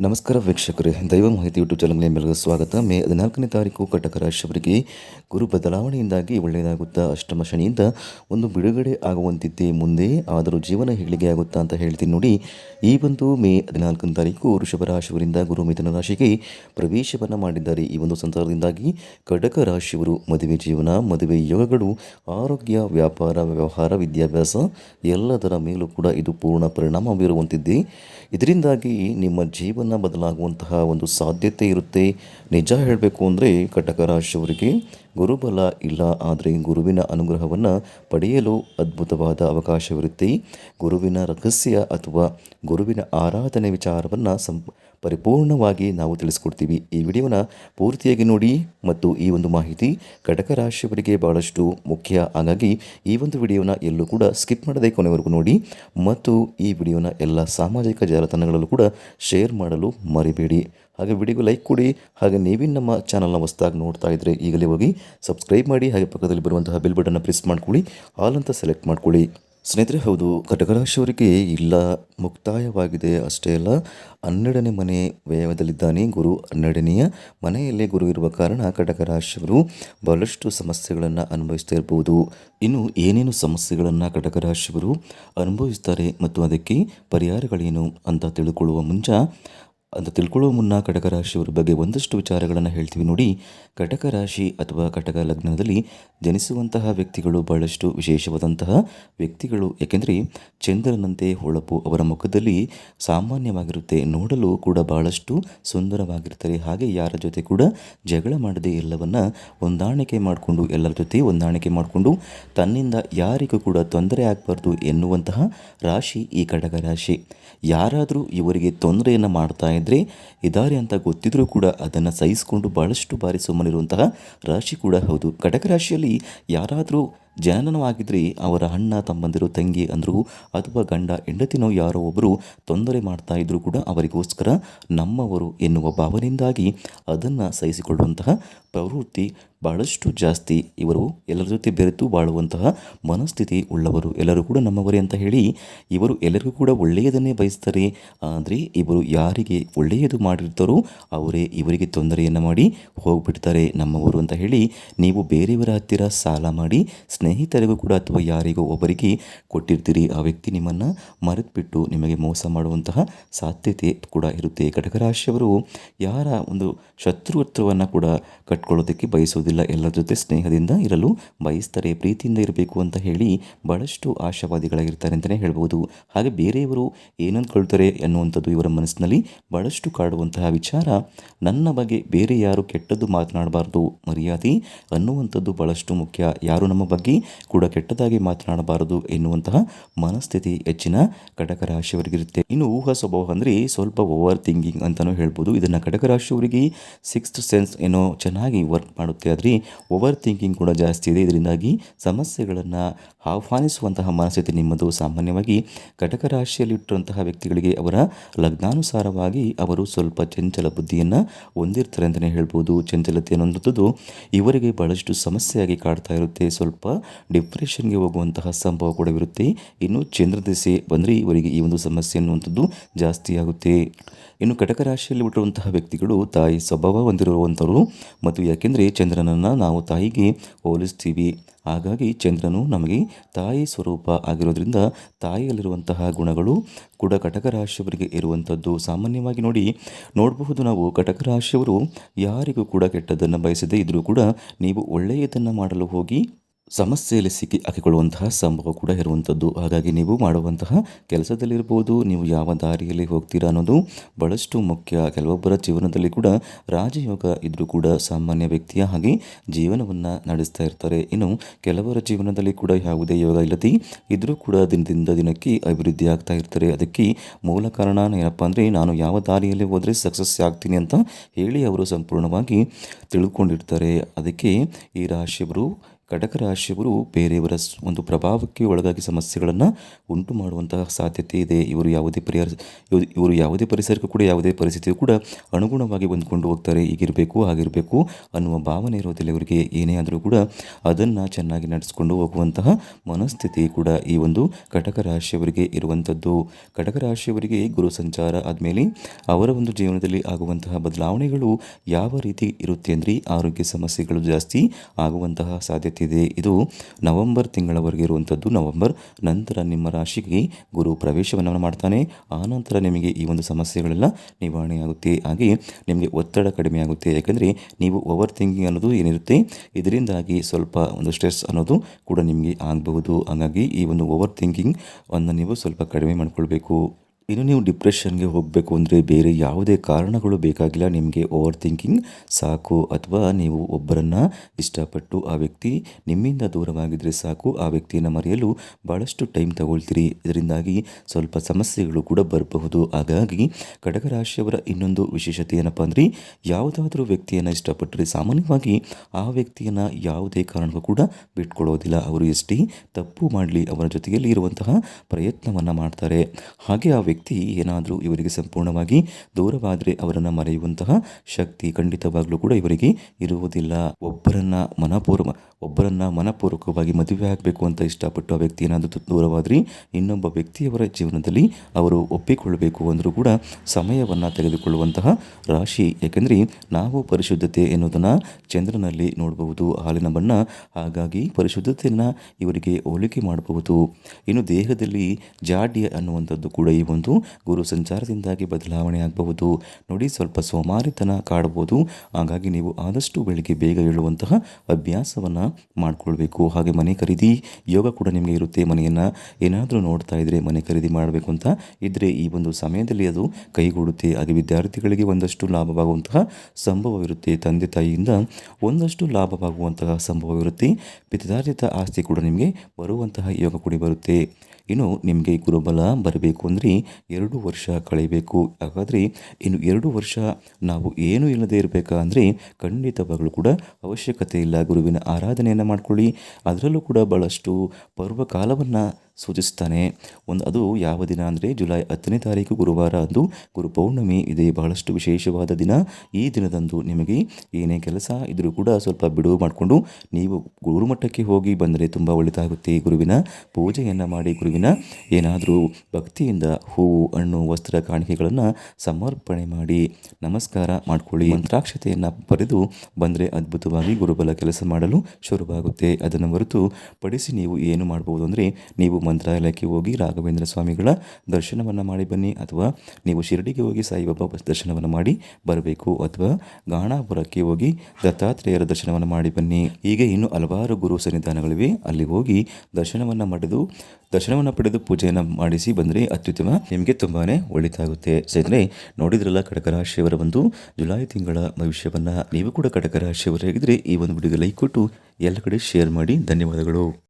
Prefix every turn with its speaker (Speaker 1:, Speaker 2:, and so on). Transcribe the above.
Speaker 1: ನಮಸ್ಕಾರ ವೀಕ್ಷಕರೇ, ದೈವ ಮಾಹಿತಿ ಯೂಟ್ಯೂಬ್ ಚಾನಲ್ಗೆ ನಿಮ್ಮೆಲ್ಲರಿಗೂ ಸ್ವಾಗತ. ಮೇ ಹದಿನಾಲ್ಕನೇ ತಾರೀಕು ಕಟಕ ರಾಶಿಯವರಿಗೆ ಗುರು ಬದಲಾವಣೆಯಿಂದಾಗಿ ಒಳ್ಳೆಯದಾಗುತ್ತಾ ಅಷ್ಟಮ ಶನಿಯಿಂದ ಒಂದು ಬಿಡುಗಡೆ ಆಗುವಂತಿದ್ದೆ ಮುಂದೆ ಆದರೂ ಜೀವನ ಹೇಳಿಗೆ ಆಗುತ್ತಾ ಅಂತ ಹೇಳ್ತೀನಿ ನೋಡಿ. ಈ ಒಂದು ಮೇ ಹದಿನಾಲ್ಕನೇ ತಾರೀಕು ವೃಷಭ ರಾಶಿಯವರಿಂದ ಗುರು ಮಿಥುನ ರಾಶಿಗೆ ಪ್ರವೇಶವನ್ನು ಮಾಡಿದ್ದಾರೆ. ಈ ಒಂದು ಸಂಸಾರದಿಂದಾಗಿ ಕಟಕ ರಾಶಿಯವರು ಮದುವೆ ಜೀವನ, ಮದುವೆ ಯೋಗಗಳು, ಆರೋಗ್ಯ, ವ್ಯಾಪಾರ, ವ್ಯವಹಾರ, ವಿದ್ಯಾಭ್ಯಾಸ ಎಲ್ಲದರ ಮೇಲೂ ಕೂಡ ಇದು ಪೂರ್ಣ ಪರಿಣಾಮ ಬೀರುವಂತಿದ್ದೆ. ಇದರಿಂದಾಗಿ ನಿಮ್ಮ ಜೀವನ ಬದಲಾಗುವಂತಹ ಒಂದು ಸಾಧ್ಯತೆ ಇರುತ್ತೆ. ನಿಜ ಹೇಳಬೇಕು ಅಂದರೆ ಕಟಕ ರಾಶಿಯವರಿಗೆ ಗುರುಬಲ ಇಲ್ಲ. ಆದರೆ ಗುರುವಿನ ಅನುಗ್ರಹವನ್ನು ಪಡೆಯಲು ಅದ್ಭುತವಾದ ಅವಕಾಶವಿರುತ್ತೆ. ಗುರುವಿನ ರಹಸ್ಯ ಅಥವಾ ಗುರುವಿನ ಆರಾಧನೆ ವಿಚಾರವನ್ನು ಸಂ ಪರಿಪೂರ್ಣವಾಗಿ ನಾವು ತಿಳಿಸ್ಕೊಡ್ತೀವಿ. ಈ ವಿಡಿಯೋನ ಪೂರ್ತಿಯಾಗಿ ನೋಡಿ ಮತ್ತು ಈ ಒಂದು ಮಾಹಿತಿ ಕಟಕ ರಾಶಿಯವರಿಗೆ ಬಹಳಷ್ಟು ಮುಖ್ಯ. ಹಾಗಾಗಿ ಈ ಒಂದು ವಿಡಿಯೋನ ಎಲ್ಲೂ ಕೂಡ ಸ್ಕಿಪ್ ಮಾಡದೆ ಕೊನೆವರೆಗೂ ನೋಡಿ ಮತ್ತು ಈ ವಿಡಿಯೋನ ಎಲ್ಲ ಸಾಮಾಜಿಕ ಜಾಲತಾಣಗಳಲ್ಲೂ ಕೂಡ ಶೇರ್ ಮಾಡಲು ಮರಿಬೇಡಿ. ಹಾಗೆ ವಿಡಿಯೋಗೆ ಲೈಕ್ ಕೊಡಿ, ಹಾಗೆ ನೀವಿನ ನಮ್ಮ ಚಾನಲ್ನ ಹೊಸದಾಗಿ ನೋಡ್ತಾ ಇದ್ದರೆ ಈಗಲೇ ಹೋಗಿ ಸಬ್ಸ್ಕ್ರೈಬ್ ಮಾಡಿ, ಹಾಗೆ ಪಕ್ಕದಲ್ಲಿ ಬರುವಂತಹ ಬೆಲ್ ಬಟನ್ನ ಪ್ರೆಸ್ ಮಾಡ್ಕೊಳ್ಳಿ, ಆಲ್ ಅಂತ ಸೆಲೆಕ್ಟ್ ಮಾಡ್ಕೊಳ್ಳಿ. ಸ್ನೇಹಿತರೆ, ಹೌದು. ರಾಶಿಯವರಿಗೆ ಇಲ್ಲ, ಮುಕ್ತಾಯವಾಗಿದೆ ಅಷ್ಟೇ ಅಲ್ಲ, ಹನ್ನೆರಡನೇ ಮನೆ ವ್ಯಯದಲ್ಲಿದ್ದಾನೆ ಗುರು. ಹನ್ನೆರಡನೆಯ ಮನೆಯಲ್ಲೇ ಗುರು ಇರುವ ಕಾರಣ ಕಟಕ ರಾಶಿಯವರು ಬಹಳಷ್ಟು ಸಮಸ್ಯೆಗಳನ್ನು ಅನುಭವಿಸ್ತಾ ಇರಬಹುದು ಇನ್ನು ಏನೇನು ಸಮಸ್ಯೆಗಳನ್ನು ಕಟಕ ರಾಶಿಯವರು ಅನುಭವಿಸ್ತಾರೆ ಮತ್ತು ಅದಕ್ಕೆ ಪರಿಹಾರಗಳೇನು ಅಂತ ತಿಳ್ಕೊಳ್ಳುವ ಮುಂಚ ಅಂತ ತಿಳ್ಕೊಳ್ಳೋ ಮುನ್ನ ಕಟಕ ರಾಶಿಯವರ ಬಗ್ಗೆ ಒಂದಷ್ಟು ವಿಚಾರಗಳನ್ನು ಹೇಳ್ತೀವಿ ನೋಡಿ. ಕಟಕ ರಾಶಿ ಅಥವಾ ಕಟಕ ಲಗ್ನದಲ್ಲಿ ಜನಿಸುವಂತಹ ವ್ಯಕ್ತಿಗಳು ಬಹಳಷ್ಟು ವಿಶೇಷವಾದಂತಹ ವ್ಯಕ್ತಿಗಳು. ಏಕೆಂದರೆ ಚಂದ್ರನಂತೆ ಹೊಳಪು ಅವರ ಮುಖದಲ್ಲಿ ಸಾಮಾನ್ಯವಾಗಿರುತ್ತೆ. ನೋಡಲು ಕೂಡ ಬಹಳಷ್ಟು ಸುಂದರವಾಗಿರ್ತಾರೆ ಹಾಗೆ ಯಾರ ಜೊತೆ ಕೂಡ ಜಗಳ ಮಾಡದೆ ಎಲ್ಲವನ್ನು ಹೊಂದಾಣಿಕೆ ಮಾಡಿಕೊಂಡು, ಎಲ್ಲರ ಜೊತೆ ಹೊಂದಾಣಿಕೆ ಮಾಡಿಕೊಂಡು ತನ್ನಿಂದ ಯಾರಿಗೂ ಕೂಡ ತೊಂದರೆ ಆಗಬಾರ್ದು ಎನ್ನುವಂತಹ ರಾಶಿ ಈ ಕಟಕ ರಾಶಿ. ಯಾರಾದರೂ ಇವರಿಗೆ ತೊಂದರೆಯನ್ನು ಮಾಡ್ತಾ ಇದ್ದರೆ ಇದ್ದಾರೆ ಅಂತ ಗೊತ್ತಿದ್ರೂ ಕೂಡ ಅದನ್ನು ಸಹಿಸಿಕೊಂಡು ಭಾಳಷ್ಟು ಬಾರಿ ಸುಮ್ಮನಿರುವಂತಹ ರಾಶಿ ಕೂಡ ಹೌದು. ಕಟಕ ರಾಶಿಯಲ್ಲಿ ಯಾರಾದರೂ ಜನನವಾಗಿದ್ದರೆ ಅವರ ಅಣ್ಣ, ತಮ್ಮಂದಿರು, ತಂಗಿ ಅಂದರು ಅಥವಾ ಗಂಡ, ಹೆಂಡತಿನೋ ಯಾರೋ ಒಬ್ಬರು ತೊಂದರೆ ಮಾಡ್ತಾ ಇದ್ದರೂ ಕೂಡ ಅವರಿಗೋಸ್ಕರ ನಮ್ಮವರು ಎನ್ನುವ ಭಾವನೆಯಿಂದಾಗಿ ಅದನ್ನು ಸಹಿಸಿಕೊಳ್ಳುವಂತಹ ಪ್ರವೃತ್ತಿ ಬಹಳಷ್ಟು ಜಾಸ್ತಿ ಇವರು ಎಲ್ಲರ ಜೊತೆ ಬೆರೆತು ಬಾಳುವಂತಹ ಮನಸ್ಥಿತಿ ಉಳ್ಳವರು ಎಲ್ಲರೂ ಕೂಡ ನಮ್ಮವರೇ ಅಂತ ಹೇಳಿ ಇವರು ಎಲ್ಲರಿಗೂ ಕೂಡ ಒಳ್ಳೆಯದನ್ನೇ ಬಯಸ್ತಾರೆ. ಆದರೆ ಇವರು ಯಾರಿಗೆ ಒಳ್ಳೆಯದು ಮಾಡಿರ್ತಾರೋ ಅವರೇ ಇವರಿಗೆ ತೊಂದರೆಯನ್ನು ಮಾಡಿ ಹೋಗಿಬಿಡ್ತಾರೆ ನಮ್ಮವರು ಅಂತ ಹೇಳಿ ನೀವು ಬೇರೆಯವರ ಹತ್ತಿರ ಸಾಲ ಮಾಡಿ ಸ್ನೇಹಿತರಿಗೂ ಕೂಡ ಅಥವಾ ಯಾರಿಗೋ ಒಬ್ಬರಿಗೆ ಕೊಟ್ಟಿರ್ತೀರಿ. ಆ ವ್ಯಕ್ತಿ ನಿಮ್ಮನ್ನು ಮರೆತುಬಿಟ್ಟು ನಿಮಗೆ ಮೋಸ ಮಾಡುವಂತಹ ಸಾಧ್ಯತೆ ಕೂಡ ಇರುತ್ತೆ. ಕಟಕ ರಾಶಿಯವರು ಯಾರ ಒಂದು ಶತ್ರುತ್ವವನ್ನು ಕೂಡ ಕಟ್ಕೊಳ್ಳೋದಕ್ಕೆ ಬಯಸೋದಿಲ್ಲ ಎಲ್ಲರ ಜೊತೆ ಸ್ನೇಹದಿಂದ ಇರಲು ಬಯಸ್ತಾರೆ, ಪ್ರೀತಿಯಿಂದ ಇರಬೇಕು ಅಂತ ಹೇಳಿ ಭಾಳಷ್ಟು ಆಶಾವಾದಿಗಳಾಗಿರ್ತಾರೆ ಅಂತಲೇ ಹೇಳ್ಬೋದು. ಹಾಗೆ ಬೇರೆಯವರು ಏನಂದ್ಕೊಳ್ತಾರೆ ಅನ್ನುವಂಥದ್ದು ಇವರ ಮನಸ್ಸಿನಲ್ಲಿ ಭಾಳಷ್ಟು ಕಾಡುವಂತಹ ವಿಚಾರ. ನನ್ನ ಬಗ್ಗೆ ಬೇರೆ ಯಾರು ಕೆಟ್ಟದ್ದು ಮಾತನಾಡಬಾರ್ದು ಮರ್ಯಾದೆ ಅನ್ನುವಂಥದ್ದು ಭಾಳಷ್ಟು ಮುಖ್ಯ. ಯಾರು ನಮ್ಮ ಬಗ್ಗೆ ಕೂಡ ಕೆಟ್ಟದಾಗಿ ಮಾತನಾಡಬಾರದು ಎನ್ನುವಂತಹ ಮನಸ್ಥಿತಿ ಹೆಚ್ಚಿನ ಕಟಕ ರಾಶಿಯವರಿಗಿರುತ್ತೆ. ಇನ್ನು ಊಹಾ ಸ್ವಭಾವ ಅಂದರೆ ಸ್ವಲ್ಪ ಓವರ್ ಥಿಂಕಿಂಗ್ ಅಂತಲೂ ಹೇಳ್ಬೋದು. ಇದನ್ನು ಕಟಕ ರಾಶಿಯವರಿಗೆ ಸಿಕ್ಸ್ತ್ ಸೆನ್ಸ್ ಏನೋ ಚೆನ್ನಾಗಿ ವರ್ಕ್ ಮಾಡುತ್ತೆ. ಆದರೆ ಓವರ್ ಥಿಂಕಿಂಗ್ ಕೂಡ ಜಾಸ್ತಿ ಇದೆ. ಇದರಿಂದಾಗಿ ಸಮಸ್ಯೆಗಳನ್ನು ಆಹ್ವಾನಿಸುವಂತಹ ಮನಸ್ಥಿತಿ ನಿಮ್ಮದು. ಸಾಮಾನ್ಯವಾಗಿ ಕಟಕ ರಾಶಿಯಲ್ಲಿಟ್ಟಿರುವಂತಹ ವ್ಯಕ್ತಿಗಳಿಗೆ ಅವರ ಲಗ್ನಾನುಸಾರವಾಗಿ ಅವರು ಸ್ವಲ್ಪ ಚಂಚಲ ಬುದ್ಧಿಯನ್ನು ಹೊಂದಿರ್ತಾರೆ ಅಂತಲೇ ಹೇಳ್ಬೋದು. ಚಂಚಲತೆ ಅನ್ನೋದು ಇವರಿಗೆ ಬಹಳಷ್ಟು ಸಮಸ್ಯೆಯಾಗಿ ಕಾಡ್ತಾ ಇರುತ್ತೆ. ಸ್ವಲ್ಪ ಡಿಪ್ರೆಷನ್ಗೆ ಹೋಗುವಂತಹ ಸಂಭವ ಕೂಡ ಇರುತ್ತೆ. ಇನ್ನು ಚಂದ್ರ ದಿಸೆ ಬಂದರೆ ಇವರಿಗೆ ಈ ಒಂದು ಸಮಸ್ಯೆ ಅನ್ನುವಂಥದ್ದು ಜಾಸ್ತಿ ಆಗುತ್ತೆ. ಇನ್ನು ಕಟಕ ರಾಶಿಯಲ್ಲಿ ಬಿಟ್ಟಿರುವಂತಹ ವ್ಯಕ್ತಿಗಳು ತಾಯಿ ಸ್ವಭಾವ ಹೊಂದಿರುವಂಥವರು ಮತ್ತು ಯಾಕೆಂದರೆ ಚಂದ್ರನನ್ನು ನಾವು ತಾಯಿಗೆ ಹೋಲಿಸ್ತೀವಿ. ಹಾಗಾಗಿ ಚಂದ್ರನು ನಮಗೆ ತಾಯಿ ಸ್ವರೂಪ ಆಗಿರೋದ್ರಿಂದ ತಾಯಿಯಲ್ಲಿರುವಂತಹ ಗುಣಗಳು ಕೂಡ ಕಟಕ ರಾಶಿಯವರಿಗೆ ಇರುವಂಥದ್ದು. ಸಾಮಾನ್ಯವಾಗಿ ನೋಡಿ ನೋಡಬಹುದು ನಾವು ಕಟಕ ರಾಶಿಯವರು ಯಾರಿಗೂ ಕೂಡ ಕೆಟ್ಟದ್ದನ್ನು ಬಯಸದೇ ಇದ್ದರೂ ಕೂಡ ನೀವು ಒಳ್ಳೆಯದನ್ನು ಮಾಡಲು ಹೋಗಿ ಸಮಸ್ಯೆಯಲ್ಲಿ ಸಿಕ್ಕಿ ಹಾಕಿಕೊಳ್ಳುವಂತಹ ಸಂಭವ ಕೂಡ ಇರುವಂಥದ್ದು. ಹಾಗಾಗಿ ನೀವು ಮಾಡುವಂತಹ ಕೆಲಸದಲ್ಲಿರ್ಬೋದು, ನೀವು ಯಾವ ದಾರಿಯಲ್ಲಿ ಹೋಗ್ತೀರಾ ಅನ್ನೋದು ಬಹಳಷ್ಟು ಮುಖ್ಯ. ಕೆಲವೊಬ್ಬರ ಜೀವನದಲ್ಲಿ ಕೂಡ ರಾಜಯೋಗ ಇದ್ದರೂ ಕೂಡ ಸಾಮಾನ್ಯ ವ್ಯಕ್ತಿಯ ಹಾಗೆ ಜೀವನವನ್ನು ನಡೆಸ್ತಾ ಇರ್ತಾರೆ. ಇನ್ನು ಕೆಲವರ ಜೀವನದಲ್ಲಿ ಕೂಡ ಯಾವುದೇ ಯೋಗ ಇಲ್ಲದೆ ಇದ್ದರೂ ಕೂಡ ದಿನದಿಂದ ದಿನಕ್ಕೆ ಅಭಿವೃದ್ಧಿ ಆಗ್ತಾ ಇರ್ತಾರೆ. ಅದಕ್ಕೆ ಮೂಲ ಕಾರಣ ಏನಪ್ಪ ಅಂದರೆ, ನಾನು ಯಾವ ದಾರಿಯಲ್ಲಿ ಹೋದರೆ ಸಕ್ಸಸ್ ಆಗ್ತೀನಿ ಅಂತ ಹೇಳಿ ಅವರು ಸಂಪೂರ್ಣವಾಗಿ ತಿಳ್ಕೊಂಡಿರ್ತಾರೆ. ಅದಕ್ಕೆ ಈ ರಾಶಿಯವರು ಕಟಕ ರಾಶಿಯವರು ಬೇರೆಯವರ ಒಂದು ಪ್ರಭಾವಕ್ಕೆ ಒಳಗಾಗಿ ಸಮಸ್ಯೆಗಳನ್ನು ಉಂಟು ಮಾಡುವಂತಹ ಸಾಧ್ಯತೆ ಇದೆ. ಇವರು ಯಾವುದೇ ಪರಿಹಾರ ಇವರು- ಯಾವುದೇ ಪರಿಸರಕ್ಕೂ ಕೂಡ ಯಾವುದೇ ಪರಿಸ್ಥಿತಿಯು ಕೂಡ ಅನುಗುಣವಾಗಿ ಹೊಂದ್ಕೊಂಡು ಹೋಗ್ತಾರೆ. ಹೀಗಿರಬೇಕು, ಹಾಗಿರಬೇಕು ಅನ್ನುವ ಭಾವನೆ ಇರೋದಿಲ್ಲ ಇವರಿಗೆ. ಏನೇ ಆದರೂ ಕೂಡ ಅದನ್ನು ಚೆನ್ನಾಗಿ ನಡೆಸ್ಕೊಂಡು ಹೋಗುವಂತಹ ಮನಸ್ಥಿತಿ ಕೂಡ ಈ ಒಂದು ಕಟಕ ರಾಶಿಯವರಿಗೆ ಇರುವಂಥದ್ದು. ಕಟಕ ರಾಶಿಯವರಿಗೆ ಗುರು ಸಂಚಾರ ಆದಮೇಲೆ ಅವರ ಒಂದು ಜೀವನದಲ್ಲಿ ಆಗುವಂತಹ ಬದಲಾವಣೆಗಳು ಯಾವ ರೀತಿ ಇರುತ್ತೆ ಅಂದರೆ ಆರೋಗ್ಯ ಸಮಸ್ಯೆಗಳು ಜಾಸ್ತಿ ಆಗುವಂತಹ ಸಾಧ್ಯತೆ ಇದೆ ಇದು ನವೆಂಬರ್ ತಿಂಗಳವರೆಗೆ ಇರುವಂಥದ್ದು ನವೆಂಬರ್ ನಂತರ ನಿಮ್ಮ ರಾಶಿಗೆ ಗುರು ಪ್ರವೇಶವನ್ನು ಮಾಡ್ತಾನೆ. ಆನಂತರ ನಿಮಗೆ ಈ ಒಂದು ಸಮಸ್ಯೆಗಳೆಲ್ಲ ನಿವಾರಣೆ ಆಗುತ್ತೆ ಹಾಗೆ ನಿಮಗೆ ಒತ್ತಡ ಕಡಿಮೆ ಆಗುತ್ತೆ ಯಾಕಂದರೆ ನೀವು ಓವರ್ ಥಿಂಕಿಂಗ್ ಅನ್ನೋದು ಏನಿರುತ್ತೆ? ಇದರಿಂದಾಗಿ ಸ್ವಲ್ಪ ಒಂದು ಸ್ಟ್ರೆಸ್ ಅನ್ನೋದು ಕೂಡ ನಿಮಗೆ ಆಗಬಹುದು. ಹಾಗಾಗಿ ಈ ಒಂದು ಓವರ್ ಥಿಂಕಿಂಗ್ ಅನ್ನು ನೀವು ಸ್ವಲ್ಪ ಕಡಿಮೆ ಮಾಡ್ಕೊಳ್ಬೇಕು. ಇನ್ನು ನೀವು ಡಿಪ್ರೆಷನ್ಗೆ ಹೋಗಬೇಕು ಅಂದರೆ ಬೇರೆ ಯಾವುದೇ ಕಾರಣಗಳು ಬೇಕಾಗಿಲ್ಲ. ನಿಮಗೆ ಓವರ್ ಥಿಂಕಿಂಗ್ ಸಾಕು. ಅಥವಾ ನೀವು ಒಬ್ಬರನ್ನು ಇಷ್ಟಪಟ್ಟು ಆ ವ್ಯಕ್ತಿ ನಿಮ್ಮಿಂದ ದೂರವಾಗಿದ್ದರೆ ಸಾಕು. ಆ ವ್ಯಕ್ತಿಯನ್ನು ಮರೆಯಲು ಭಾಳಷ್ಟು ಟೈಮ್ ತಗೊಳ್ತೀರಿ. ಇದರಿಂದಾಗಿ ಸ್ವಲ್ಪ ಸಮಸ್ಯೆಗಳು ಕೂಡ ಬರಬಹುದು. ಹಾಗಾಗಿ ರಾಶಿಯವರ ಇನ್ನೊಂದು ವಿಶೇಷತೆ ಏನಪ್ಪ ಅಂದರೆ, ಯಾವುದಾದ್ರೂ ವ್ಯಕ್ತಿಯನ್ನು ಇಷ್ಟಪಟ್ಟರೆ ಸಾಮಾನ್ಯವಾಗಿ ಆ ವ್ಯಕ್ತಿಯನ್ನು ಯಾವುದೇ ಕಾರಣಕ್ಕೂ ಕೂಡ ಬಿಟ್ಕೊಳ್ಳೋದಿಲ್ಲ ಅವರು ಎಷ್ಟೇ ತಪ್ಪು ಮಾಡಲಿ, ಅವರ ಜೊತೆಯಲ್ಲಿ ಇರುವಂತಹ ಪ್ರಯತ್ನವನ್ನು ಮಾಡ್ತಾರೆ. ಹಾಗೆ ಆ ಏನಾದರೂ ಇವರಿಗೆ ಸಂಪೂರ್ಣವಾಗಿ ದೂರವಾದರೆ ಅವರನ್ನು ಮರೆಯುವಂತಹ ಶಕ್ತಿ ಖಂಡಿತವಾಗಲೂ ಕೂಡ ಇವರಿಗೆ ಇರುವುದಿಲ್ಲ. ಒಬ್ಬರನ್ನ ಮನಪೂರ್ವ, ಒಬ್ಬರನ್ನ ಮನಪೂರ್ವಕವಾಗಿ ಮದುವೆ ಆಗಬೇಕು ಅಂತ ಇಷ್ಟಪಟ್ಟು ಆ ವ್ಯಕ್ತಿ ಏನಾದರೂ ದೂರವಾದರೆ, ಇನ್ನೊಬ್ಬ ವ್ಯಕ್ತಿಯವರ ಜೀವನದಲ್ಲಿ ಅವರು ಒಪ್ಪಿಕೊಳ್ಳಬೇಕು ಅಂದರೂ ಕೂಡ ಸಮಯವನ್ನು ತೆಗೆದುಕೊಳ್ಳುವಂತಹ ರಾಶಿ. ಯಾಕೆಂದರೆ ನಾವು ಪರಿಶುದ್ಧತೆ ಎನ್ನುವುದನ್ನು ಚಂದ್ರನಲ್ಲಿ ನೋಡಬಹುದು, ಹಾಲಿನ ಬಣ್ಣ. ಹಾಗಾಗಿ ಪರಿಶುದ್ಧತೆಯನ್ನು ಇವರಿಗೆ ಹೋಲಿಕೆ ಮಾಡಬಹುದು. ಇನ್ನು ದೇಹದಲ್ಲಿ ಜಾಡ್ಯ ಅನ್ನುವಂಥದ್ದು ಕೂಡ ಈ ಒಂದು ಗುರು ಸಂಚಾರದಿಂದಾಗಿ ಬದಲಾವಣೆ ಆಗಬಹುದು ನೋಡಿ, ಸ್ವಲ್ಪ ಸೋಮಾರಿತನ ಕಾಡಬಹುದು ಹಾಗಾಗಿ ನೀವು ಆದಷ್ಟು ಬೆಳಿಗ್ಗೆ ಬೇಗ ಏಳುವಂತಹ ಅಭ್ಯಾಸವನ್ನು ಮಾಡಿಕೊಳ್ಬೇಕು. ಹಾಗೆ ಮನೆ ಖರೀದಿ ಯೋಗ ಕೂಡ ನಿಮಗೆ ಇರುತ್ತೆ ಮನೆಯನ್ನು. ಏನಾದರೂ ನೋಡ್ತಾ ಇದ್ದರೆ ಮನೆ ಖರೀದಿ ಮಾಡಬೇಕು ಅಂತ ಇದ್ದರೆ ಈ ಒಂದು ಸಮಯದಲ್ಲಿ ಅದು ಕೈಗೂಡುತ್ತೆ. ಹಾಗೆ ವಿದ್ಯಾರ್ಥಿಗಳಿಗೆ ಒಂದಷ್ಟು ಲಾಭವಾಗುವಂತಹ ಸಂಭವವಿರುತ್ತೆ. ತಂದೆ ತಾಯಿಯಿಂದ ಒಂದಷ್ಟು ಲಾಭವಾಗುವಂತಹ ಸಂಭವವಿರುತ್ತೆ. ಪಿತಾರ್ಜಿತ ಆಸ್ತಿ ಕೂಡ ನಿಮಗೆ ಬರುವಂತಹ ಯೋಗ ಕೂಡ ಬರುತ್ತೆ. ಇನ್ನು ನಿಮಗೆ ಗುರುಬಲ ಬರಬೇಕು ಅಂದರೆ ಎರಡು ವರ್ಷ ಕಳೆಯಬೇಕು. ಹಾಗಾದರೆ ಇನ್ನು ಎರಡು ವರ್ಷ ನಾವು ಏನೂ ಇಲ್ಲದೆ ಅಂದರೆ ಖಂಡಿತವಾಗಲೂ ಕೂಡ ಅವಶ್ಯಕತೆ ಇಲ್ಲ. ಗುರುವಿನ ಆರಾಧನೆಯನ್ನು ಮಾಡ್ಕೊಳ್ಳಿ. ಅದರಲ್ಲೂ ಕೂಡ ಭಾಳಷ್ಟು ಪರ್ವಕಾಲವನ್ನು ಸೂಚಿಸ್ತಾನೆ ಒಂದು ಅದು ಯಾವ ದಿನ ಅಂದರೆ ಜುಲೈ ಹತ್ತನೇ ತಾರೀಕು ಗುರುವಾರ ಅಂದು ಗುರು ಪೌರ್ಣಮಿ. ಇದೆ ಬಹಳಷ್ಟು ವಿಶೇಷವಾದ ದಿನ. ಈ ದಿನದಂದು ನಿಮಗೆ ಏನೇ ಕೆಲಸ ಇದ್ರೂ ಕೂಡ ಸ್ವಲ್ಪ ಬಿಡುವು ಮಾಡಿಕೊಂಡು ನೀವು ಗುರುಮಟ್ಟಕ್ಕೆ ಹೋಗಿ ಬಂದರೆ ತುಂಬ ಒಳಿತಾಗುತ್ತೆ ಗುರುವಿನ ಪೂಜೆಯನ್ನು ಮಾಡಿ ಗುರುವಿನ ಏನಾದರೂ ಭಕ್ತಿಯಿಂದ ಹೂವು, ಹಣ್ಣು, ವಸ್ತ್ರ, ಕಾಣಿಕೆಗಳನ್ನು ಸಮರ್ಪಣೆ ಮಾಡಿ ನಮಸ್ಕಾರ ಮಾಡಿಕೊಳ್ಳಿ. ಮಂತ್ರಾಕ್ಷತೆಯನ್ನು ಬರೆದು ಬಂದರೆ ಅದ್ಭುತವಾಗಿ ಗುರುಬಲ ಕೆಲಸ ಮಾಡಲು ಶುರುವಾಗುತ್ತೆ. ಅದನ್ನು ಹೊರತು ಪಡಿಸಿ ನೀವು ಏನು ಮಾಡ್ಬೋದು ಅಂದರೆ ನೀವು ಮಂತ್ರಾಲಯಕ್ಕೆ ಹೋಗಿ ರಾಘವೇಂದ್ರ ಸ್ವಾಮಿಗಳ ದರ್ಶನವನ್ನು ಮಾಡಿ ಬನ್ನಿ, ಅಥವಾ ನೀವು ಶಿರಡಿಗೆ ಹೋಗಿ ಸಾಯಿಬಾಬಾ ದರ್ಶನವನ್ನು ಮಾಡಿ ಬರಬೇಕು, ಅಥವಾ ಗಾಣಾಪುರಕ್ಕೆ ಹೋಗಿ ದತ್ತಾತ್ರೇಯರ ದರ್ಶನವನ್ನು ಮಾಡಿ ಬನ್ನಿ. ಹೀಗೆ ಇನ್ನೂ ಹಲವಾರು ಗುರು ಸನ್ನಿಧಾನಗಳಿವೆ. ಅಲ್ಲಿ ಹೋಗಿ ದರ್ಶನವನ್ನು ಮಾಡಿದು, ದರ್ಶನವನ್ನು ಪಡೆದು ಪೂಜೆಯನ್ನು ಮಾಡಿಸಿ ಬಂದರೆ ಅತ್ಯುತ್ತಮ, ನಿಮಗೆ ತುಂಬಾ ಒಳಿತಾಗುತ್ತೆ. ಸ್ನೇಹಿತರೆ, ನೋಡಿದ್ರಲ್ಲ ಕಟಕ ರಾಶಿಯವರ ಒಂದು ಜುಲೈ ತಿಂಗಳ ಭವಿಷ್ಯವನ್ನು, ನೀವು ಕೂಡ ಕಟಕ ರಾಶಿಯವರಾಗಿದ್ದರೆ ಈ ಒಂದು ವಿಡಿಯೋಗೆ ಲೈಕ್ ಕೊಟ್ಟು ಎಲ್ಲ ಕಡೆ ಶೇರ್ ಮಾಡಿ. ಧನ್ಯವಾದಗಳು.